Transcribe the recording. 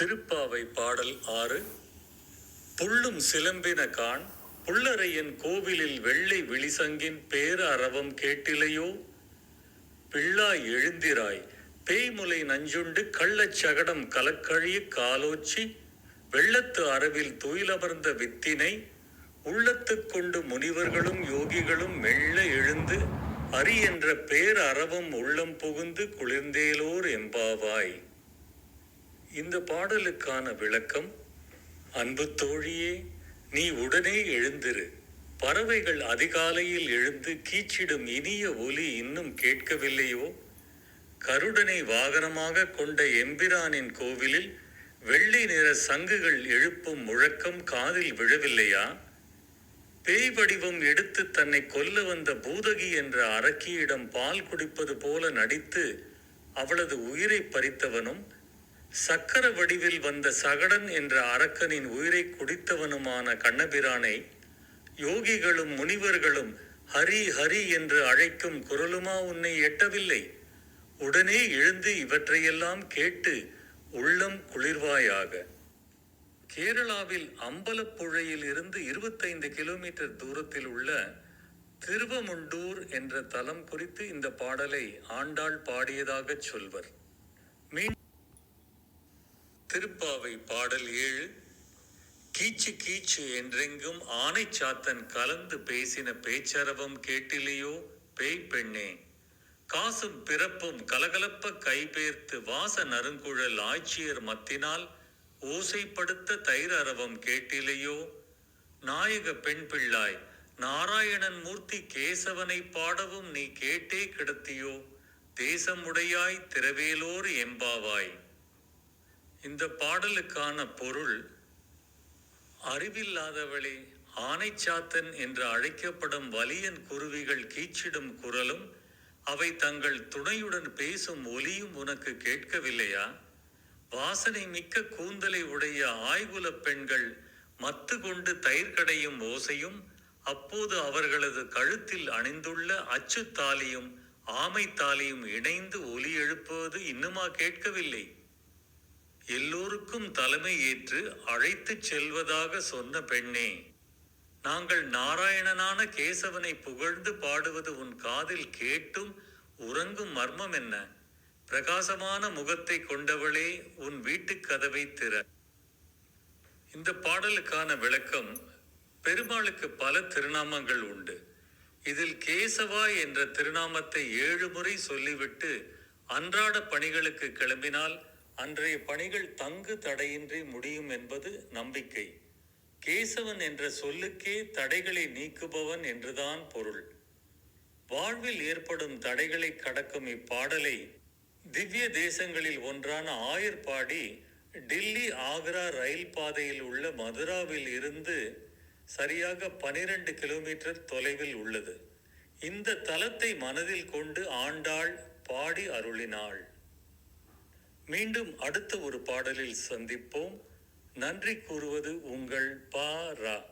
திருப்பாவை பாடல் ஆறு. புள்ளும் சிலம்பின கான் புள்ளரையன் கோவிலில் வெள்ளை விழிசங்கின் பேர அரவம் கேட்டிலையோ? பிள்ளாய் எழுந்திராய் பேய்முலை நஞ்சுண்டு கள்ளச் சகடம் கலக்கழிய காலோச்சி? வெள்ளத்து அரவில் துயிலமர்ந்த வித்தினை உள்ளத்து கொண்டு முனிவர்களும் யோகிகளும் மெல்ல எழுந்து அரி என்ற பேர் உள்ளம் புகுந்து குளிர்ந்தேலோர் எம்பாவாய் இந்த பாடலுக்கான விளக்கம் அன்பு தோழியே நீ உடனே எழுந்திரு. பறவைகள் அதிகாலையில் எழுந்து கீச்சிடும் இனிய ஒலி இன்னும் கேட்கவில்லையோ? கருடனை வாகனமாக கொண்ட எம்பிரானின் கோவிலில் வெள்ளை நிற சங்குகள் எழுப்பும் முழக்கம் காதில் விழவில்லையா? பேய் வடிவம் எடுத்து தன்னை கொல்ல வந்த பூதகி என்ற அரக்கியிடம் பால் குடிப்பது போல நடித்து அவளது உயிரை பறித்தவனும் சக்கர வடிவில் வந்த சகடன் என்ற அரக்கனின் உயிரை குடித்தவனுமான கண்ணபிரானை யோகிகளும் முனிவர்களும் ஹரி ஹரி என்று அழைக்கும் குரலுமா உன்னை எட்டவில்லை? உடனே எழுந்து இவற்றையெல்லாம் கேட்டு உள்ளம் குளிர்வாயாக. கேரளாவில் அம்பலப்புழையில் இருந்து இருபத்தைந்து கிலோமீட்டர் தூரத்தில் உள்ள திருவமுண்டூர் என்ற தலம் குறித்து இந்த பாடலை ஆண்டாள் பாடியதாகச் சொல்வர். மீன் திருப்பாவை பாடல் ஏழு கீச்சு கீச்சு என்றெங்கும் ஆனை சாத்தன் கலந்து பேசின பேச்சரவம் கேட்டிலையோ? பேய் பெண்ணே காசும் பிறப்பும் கலகலப்ப கைபேர்த்து வாச நறுங்குழல் ஆட்சியர் மத்தினால் ஓசைப்படுத்த தைர அரவம் கேட்டிலையோ? நாயக பெண் பிள்ளாய் நாராயணன் மூர்த்தி கேசவனை பாடவும் நீ கேட்டே கிடத்தியோ? தேசமுடையாய் திரவேலோர் எம்பாவாய் இந்த பாடலுக்கான பொருள் அறிவில்லாதவளே ஆனைச்சாத்தன் என்று அழைக்கப்படும் வலியன் குருவிகள் கீச்சிடும் குரலும் அவை தங்கள் துணையுடன் பேசும் ஒலியும் உனக்கு கேட்கவில்லையா? வாசனை மிக்க கூந்தலை உடைய ஆய்குலப் பெண்கள் மத்து கொண்டு தயிர் கடையும் ஓசையும் அப்போது அவர்களது கழுத்தில் அணிந்துள்ள அச்சுத்தாலியும் ஆமை தாலியும் இணைந்து ஒலி எழுப்புவது இன்னுமா கேட்கவில்லை? எல்லோருக்கும் தலைமை ஏற்று அழைத்துச் செல்வதாக சொன்ன பெண்ணே நாங்கள் நாராயணனான கேசவனை புகழ்ந்து பாடுவது உன் காதில் கேட்டும் உறங்கும் மர்மம் என்ன? பிரகாசமான முகத்தை கொண்டவளே உன் வீட்டுக் கதவை திற. இந்த பாடலுக்கான விளக்கம் பெருமாளுக்கு பல திருநாமங்கள் உண்டு. இதில் கேசவா என்ற திருநாமத்தை ஏழு முறை சொல்லிவிட்டு அன்றாட பணிகளுக்கு கிளம்பினால் அன்றைய பணிகள் தங்கு தடையின்றி முடியும் என்பது நம்பிக்கை. கேசவன் என்ற சொல்லுக்கே தடைகளை நீக்குபவன் என்றுதான் பொருள். வாழ்வில் ஏற்படும் தடைகளை கடக்கும் இப்பாடலை திவ்ய தேசங்களில் ஒன்றான ஆயர்பாடி டில்லி ஆக்ரா ரயில் பாதையில் உள்ள மதுராவில் இருந்து சரியாக பனிரெண்டு கிலோமீட்டர் தொலைவில் உள்ளது. இந்த தலத்தை மனதில் கொண்டு ஆண்டாள் பாடி அருளினாள். மீண்டும் அடுத்த ஒரு பாடலில் சந்திப்போம். நன்றி கூறுவது உங்கள் பா ரா